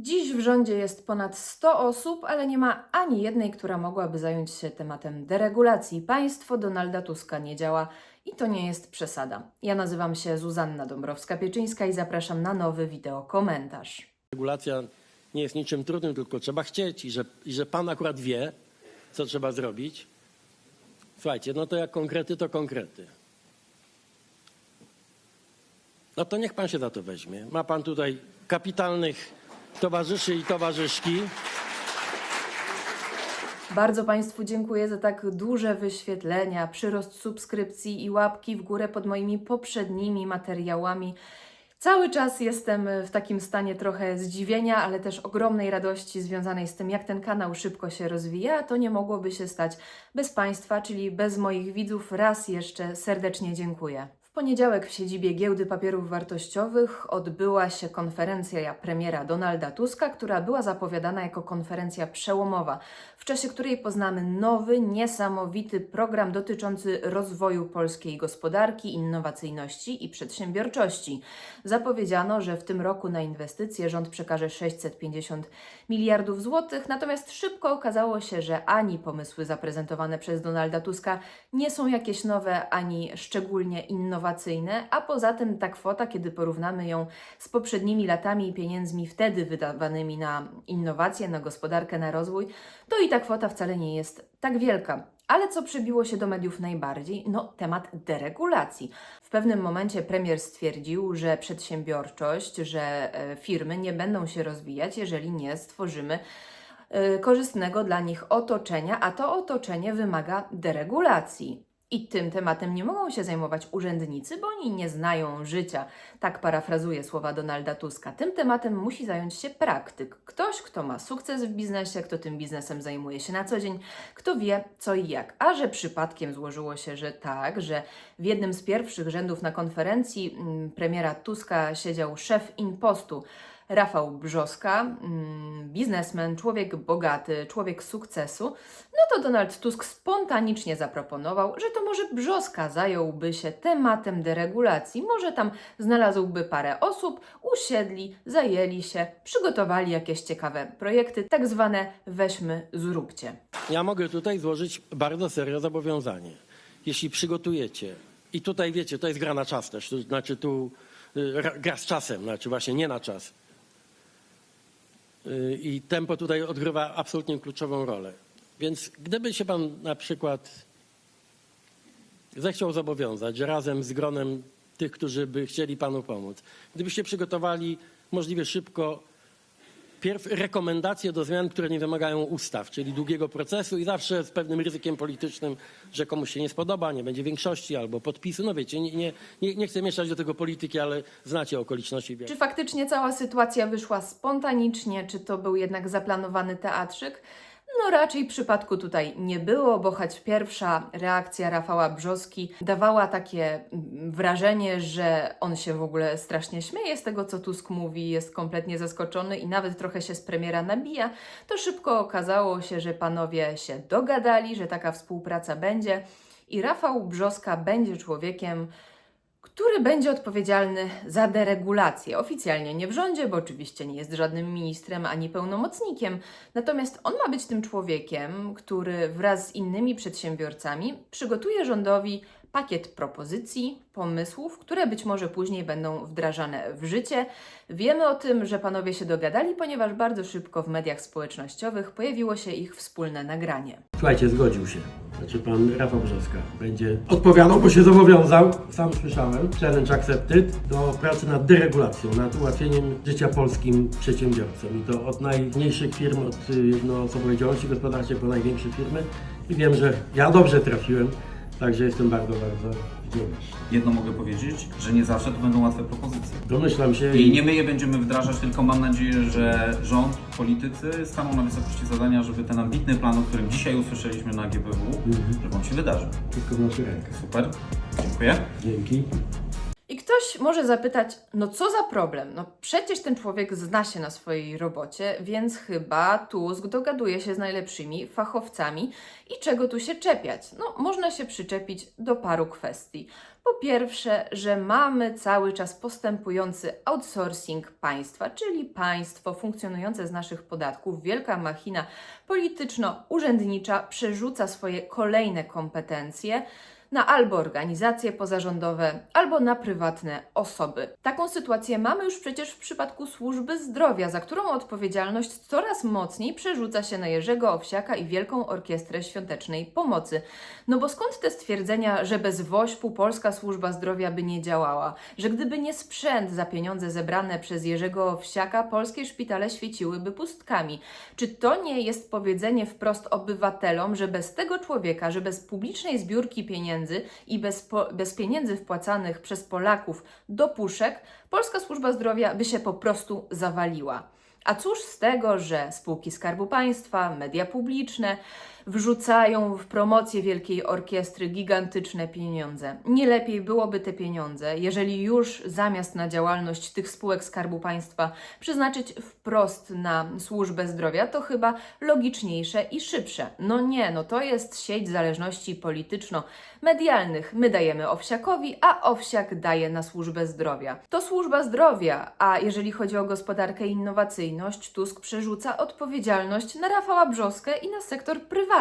Dziś w rządzie jest ponad 100 osób, ale nie ma ani jednej, która mogłaby zająć się tematem deregulacji. Państwo Donalda Tuska nie działa i to nie jest przesada. Ja nazywam się Zuzanna Dąbrowska-Pieczyńska i zapraszam na nowy wideo komentarz. Regulacja nie jest niczym trudnym, tylko trzeba chcieć i że, i że pan akurat wie, co trzeba zrobić. Słuchajcie, no to jak konkrety, to konkrety. No to niech pan się za to weźmie. Ma pan tutaj kapitalnych towarzyszy i towarzyszki. Bardzo Państwu dziękuję za tak duże wyświetlenia, przyrost subskrypcji i łapki w górę pod moimi poprzednimi materiałami. Cały czas jestem w takim stanie trochę zdziwienia, ale też ogromnej radości związanej z tym, jak ten kanał szybko się rozwija. To nie mogłoby się stać bez Państwa, czyli bez moich widzów. Raz jeszcze serdecznie dziękuję. Poniedziałek w siedzibie Giełdy Papierów Wartościowych odbyła się konferencja premiera Donalda Tuska, która była zapowiadana jako konferencja przełomowa, w czasie której poznamy nowy, niesamowity program dotyczący rozwoju polskiej gospodarki, innowacyjności i przedsiębiorczości. Zapowiedziano, że w tym roku na inwestycje rząd przekaże 650 miliardów złotych, natomiast szybko okazało się, że ani pomysły zaprezentowane przez Donalda Tuska nie są jakieś nowe, ani szczególnie innowacyjne, a poza tym ta kwota, kiedy porównamy ją z poprzednimi latami i pieniędzmi wtedy wydawanymi na innowacje, na gospodarkę, na rozwój, to i ta kwota wcale nie jest tak wielka. Ale co przybiło się do mediów najbardziej? No, temat deregulacji. W pewnym momencie premier stwierdził, że przedsiębiorczość, że e, firmy nie będą się rozwijać, jeżeli nie stworzymy e, korzystnego dla nich otoczenia, a to otoczenie wymaga deregulacji. I tym tematem nie mogą się zajmować urzędnicy, bo oni nie znają życia. Tak parafrazuję słowa Donalda Tuska. Tym tematem musi zająć się praktyk. Ktoś, kto ma sukces w biznesie, kto tym biznesem zajmuje się na co dzień, kto wie co i jak. A że przypadkiem złożyło się, że tak, że w jednym z pierwszych rzędów na konferencji mm, premiera Tuska siedział szef Impostu, Rafał Brzoska, mm, biznesmen, człowiek bogaty, człowiek sukcesu, no to Donald Tusk spontanicznie zaproponował, że to może Brzoska zająłby się tematem deregulacji. Może tam znalazłby parę osób, usiedli, zajęli się, przygotowali jakieś ciekawe projekty, tak zwane weźmy, zróbcie. Ja mogę tutaj złożyć bardzo serio zobowiązanie. Jeśli przygotujecie, i tutaj wiecie, to jest gra na czas też, to znaczy tu y, ra- gra z czasem, znaczy właśnie nie na czas. Y, I tempo tutaj odgrywa absolutnie kluczową rolę. Więc gdyby się pan na przykład zechciał zobowiązać, razem z gronem tych, którzy by chcieli panu pomóc, gdybyście przygotowali możliwie szybko Pierw rekomendacje do zmian, które nie wymagają ustaw, czyli długiego procesu i zawsze z pewnym ryzykiem politycznym, że komuś się nie spodoba, nie będzie większości albo podpisu. No wiecie, nie, nie, nie, nie chcę mieszać do tego polityki, ale znacie okoliczności. Czy faktycznie cała sytuacja wyszła spontanicznie, czy to był jednak zaplanowany teatrzyk? No raczej przypadku tutaj nie było, bo choć pierwsza reakcja Rafała Brzoski dawała takie mm, wrażenie, że on się w ogóle strasznie śmieje z tego, co Tusk mówi, jest kompletnie zaskoczony i nawet trochę się z premiera nabija, to szybko okazało się, że panowie się dogadali, że taka współpraca będzie i Rafał Brzoska będzie człowiekiem, który będzie odpowiedzialny za deregulację. Oficjalnie nie w rządzie, bo oczywiście nie jest żadnym ministrem ani pełnomocnikiem. Natomiast on ma być tym człowiekiem, który wraz z innymi przedsiębiorcami przygotuje rządowi pakiet propozycji, pomysłów, które być może później będą wdrażane w życie. Wiemy o tym, że panowie się dogadali, ponieważ bardzo szybko w mediach społecznościowych pojawiło się ich wspólne nagranie. Słuchajcie, zgodził się. Znaczy pan Rafał Brzoska będzie odpowiadał, bo się zobowiązał, sam słyszałem, challenge accepted, do pracy nad deregulacją, nad ułatwieniem życia polskim przedsiębiorcom. I to od najmniejszych firm, od y, jednoosobowej działalności gospodarczej po największe firmy. I wiem, że ja dobrze trafiłem, także jestem bardzo, bardzo wdzięczny. Jedno mogę powiedzieć, że nie zawsze to będą łatwe propozycje. Domyślam się I nie my je będziemy wdrażać, tylko mam nadzieję, że rząd, politycy staną na wysokości zadania, żeby ten ambitny plan, o którym dzisiaj usłyszeliśmy na GBW, żeby on się wydarzył. wszystko w naszych rękach. Super, dziękuję. Dzięki. Ktoś może zapytać, no co za problem? No przecież ten człowiek zna się na swojej robocie, więc chyba Tusk dogaduje się z najlepszymi fachowcami i czego tu się czepiać? No można się przyczepić do paru kwestii. Po pierwsze, że mamy cały czas postępujący outsourcing państwa, czyli państwo funkcjonujące z naszych podatków, wielka machina polityczno-urzędnicza przerzuca swoje kolejne kompetencje na albo organizacje pozarządowe, albo na prywatne osoby. Taką sytuację mamy już przecież w przypadku służby zdrowia, za którą odpowiedzialność coraz mocniej przerzuca się na Jerzego Owsiaka i Wielką Orkiestrę Świątecznej Pomocy. No bo skąd te stwierdzenia, że bez WOŚP-u polska służba zdrowia by nie działała? Że gdyby nie sprzęt za pieniądze zebrane przez Jerzego Owsiaka, polskie szpitale świeciłyby pustkami? Czy to nie jest powiedzenie wprost obywatelom, że bez tego człowieka, że bez publicznej zbiórki pieniędzy i bez, po, bez pieniędzy wpłacanych przez Polaków do puszek, polska służba zdrowia by się po prostu zawaliła? A cóż z tego, że spółki Skarbu Państwa, media publiczne wrzucają w promocję Wielkiej Orkiestry gigantyczne pieniądze. Nie lepiej byłoby te pieniądze, jeżeli już zamiast na działalność tych spółek Skarbu Państwa przeznaczyć wprost na służbę zdrowia, to chyba logiczniejsze i szybsze. No nie, no to jest sieć zależności polityczno-medialnych. My dajemy Owsiakowi, a Owsiak daje na służbę zdrowia. To służba zdrowia, a jeżeli chodzi o gospodarkę i innowacyjność, Tusk przerzuca odpowiedzialność na Rafała Brzoskę i na sektor prywatny.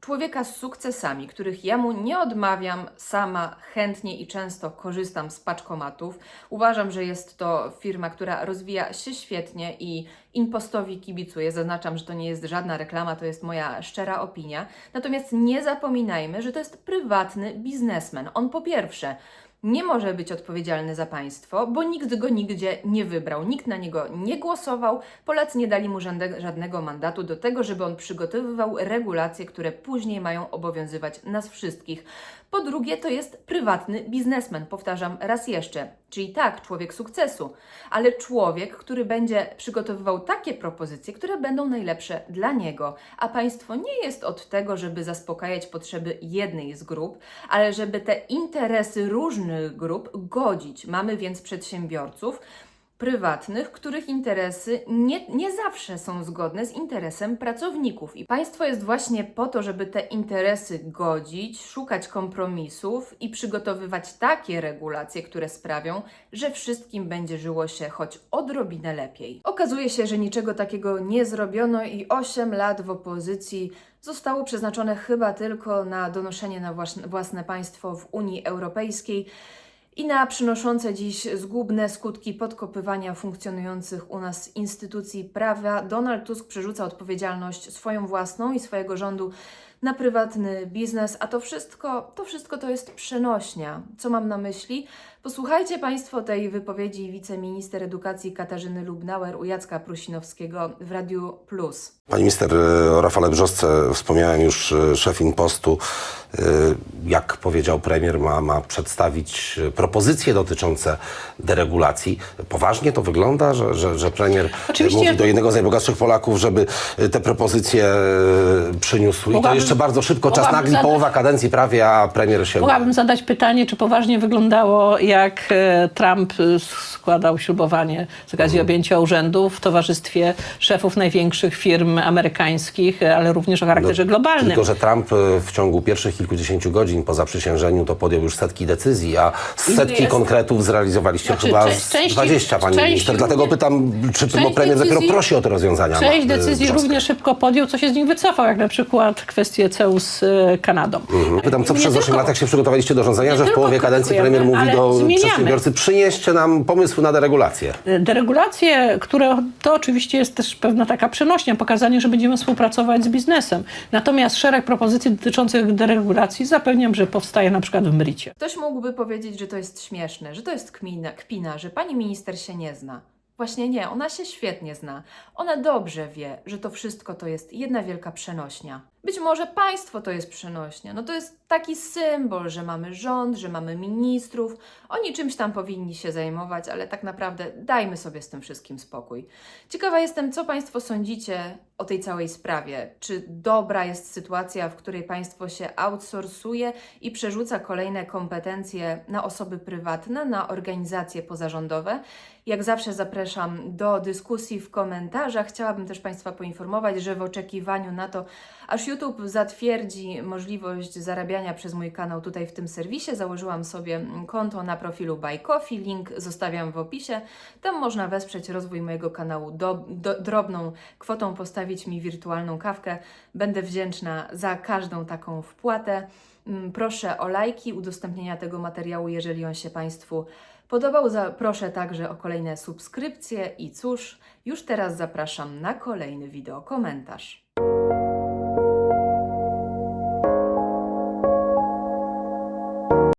Człowieka z sukcesami, których ja mu nie odmawiam, sama chętnie i często korzystam z paczkomatów. Uważam, że jest to firma, która rozwija się świetnie i impostowi kibicuję. Zaznaczam, że to nie jest żadna reklama, to jest moja szczera opinia. Natomiast nie zapominajmy, że to jest prywatny biznesmen. On po pierwsze nie może być odpowiedzialny za państwo, bo nikt go nigdzie nie wybrał, nikt na niego nie głosował, Polacy nie dali mu żadne, żadnego mandatu do tego, żeby on przygotowywał regulacje, które później mają obowiązywać nas wszystkich. Po drugie, to jest prywatny biznesmen, powtarzam raz jeszcze, czyli tak, człowiek sukcesu, ale człowiek, który będzie przygotowywał takie propozycje, które będą najlepsze dla niego. A państwo nie jest od tego, żeby zaspokajać potrzeby jednej z grup, ale żeby te interesy różnych grup godzić. Mamy więc przedsiębiorców, prywatnych, których interesy nie, nie zawsze są zgodne z interesem pracowników. I państwo jest właśnie po to, żeby te interesy godzić, szukać kompromisów i przygotowywać takie regulacje, które sprawią, że wszystkim będzie żyło się choć odrobinę lepiej. Okazuje się, że niczego takiego nie zrobiono i 8 lat w opozycji zostało przeznaczone chyba tylko na donoszenie na własne, państwo w Unii Europejskiej i na przynoszące dziś zgubne skutki podkopywania funkcjonujących u nas instytucji prawa, Donald Tusk przerzuca odpowiedzialność swoją własną i swojego rządu na prywatny biznes, a to wszystko, to wszystko to jest przenośnia. Co mam na myśli? Posłuchajcie Państwo tej wypowiedzi wiceminister edukacji Katarzyny Lubnauer u Jacka Prusinowskiego w Radiu Plus. Pani minister, e, o Rafale Brzosce wspomniałem już, e, szef Impostu, e, jak powiedział premier, ma, ma przedstawić propozycje dotyczące deregulacji. Poważnie to wygląda, że, że, że premier Oczywiście- mówi do jednego z najbogatszych Polaków, żeby te propozycje przyniósł. I to Mogłabym- jeszcze bardzo szybko, czas nagli, zadać- połowa kadencji prawie, a premier się... Mogłabym zadać pytanie, czy poważnie wyglądało, jak e, Trump e, składał ślubowanie z okazji objęcia urzędu w towarzystwie szefów największych firm amerykańskich, e, ale również o charakterze globalnym. Tylko, że Trump w ciągu pierwszych kilkudziesięciu godzin po zaprzysiężeniu to podjął już setki decyzji, a z setki jest- konkretów zrealizowaliście Znaczy, chyba części- 20, pani części minister. Dlatego pytam, czy premier dopiero decyzji- prosi o te rozwiązania. Część decyzji równie szybko podjął, co się z nich wycofał, jak na przykład kwestię CEU z e, Kanadą. Mhm. Pytam, co Nie przez 8 tylko- lat, jak się przygotowaliście do rządzenia, że w połowie kadencji premier mówi do zmieniamy. przedsiębiorcy, przynieście nam pomysły na deregulację. Deregulacje, które to oczywiście jest też pewna taka przenośnia, pokazanie, że będziemy współpracować z biznesem. Natomiast szereg propozycji dotyczących deregulacji zapewniam, że powstaje na przykład w Mrycie. Ktoś mógłby powiedzieć, że to jest śmieszne, że to jest kmina, kpina, że pani minister się nie zna. Właśnie nie, ona się świetnie zna. Ona dobrze wie, że to wszystko to jest jedna wielka przenośnia. Być może państwo to jest przenośnia. No to jest taki symbol, że mamy rząd, że mamy ministrów. Oni czymś tam powinni się zajmować, ale tak naprawdę dajmy sobie z tym wszystkim spokój. Ciekawa jestem, co państwo sądzicie o tej całej sprawie. Czy dobra jest sytuacja, w której państwo się outsourcuje i przerzuca kolejne kompetencje na osoby prywatne, na organizacje pozarządowe? Jak zawsze zapraszam do dyskusji w komentarzach. Chciałabym też Państwa poinformować, że w oczekiwaniu na to, aż YouTube zatwierdzi możliwość zarabiania przez mój kanał tutaj w tym serwisie, założyłam sobie konto na profilu Buy Coffee. Link zostawiam w opisie. Tam można wesprzeć rozwój mojego kanału do, do, drobną kwotą, postawić mi wirtualną kawkę. Będę wdzięczna za każdą taką wpłatę. Mm, Proszę o lajki, udostępnienia tego materiału, jeżeli on się Państwu podobał. Proszę także o kolejne subskrypcje i cóż, już teraz zapraszam na kolejny wideo komentarz.